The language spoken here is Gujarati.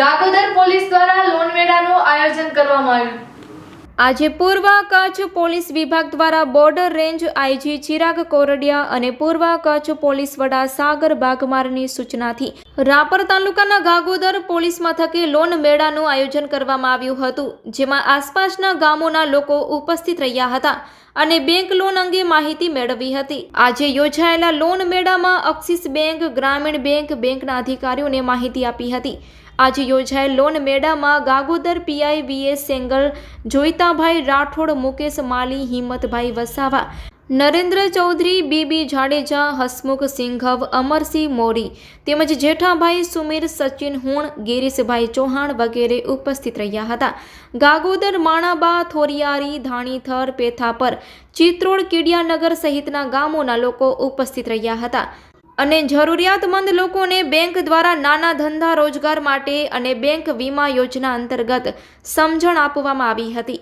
ગાગોદર પોલીસ દ્વારા લોન મેળાનું આયોજન કરવામાં આવ્યું. આજે પૂર્વ કચ્છ પોલીસ વિભાગ દ્વારા border range IG Chirag Kordiya અને પૂર્વ કચ્છ પોલીસ વડા સાગર બાગમારની સૂચનાથી રાપર તાલુકાના ગાગોદર પોલીસ મથકે લોન મેળાનું આયોજન કરવામાં આવ્યું હતું, જેમાં આસપાસના ગામોના લોકો ઉપસ્થિત રહ્યા હતા અને બેંક લોન અંગે માહિતી મેળવી હતી. આજે યોજાયેલા લોન મેળામાં અક્સિસ બેંક, ગ્રામીણ બેંક, બેંકના અધિકારીઓને માહિતી આપી હતી. આજે યોજાયેલ લોન મેળામાં Gagodar PI VS Sengal, Joitabhai Rathod, Mukesh Mali, Himmatbhai Vasava, Narendra Chaudhary, BB Jadeja, Hasmukh Singhav, Amarsinh Mori તેમજ જેઠાભાઈ સુમીર, સચિન હુણ, ગિરીશભાઈ ચૌહાણ વગેરે ઉપસ્થિત રહ્યા હતા. ગાગોદર, માણાબા, થોરિયારી, ધાણીથર, પેથાપર, ચિત્રોડ, કીડિયાનગર સહિતના ગામોના લોકો ઉપસ્થિત રહ્યા હતા. અને જરૂરિયાતમંદ લોકોને બેંક દ્વારા નાના ધંધા રોજગાર માટે અને બેંક વીમા યોજના અંતર્ગત સમજણ આપવામાં આવી હતી.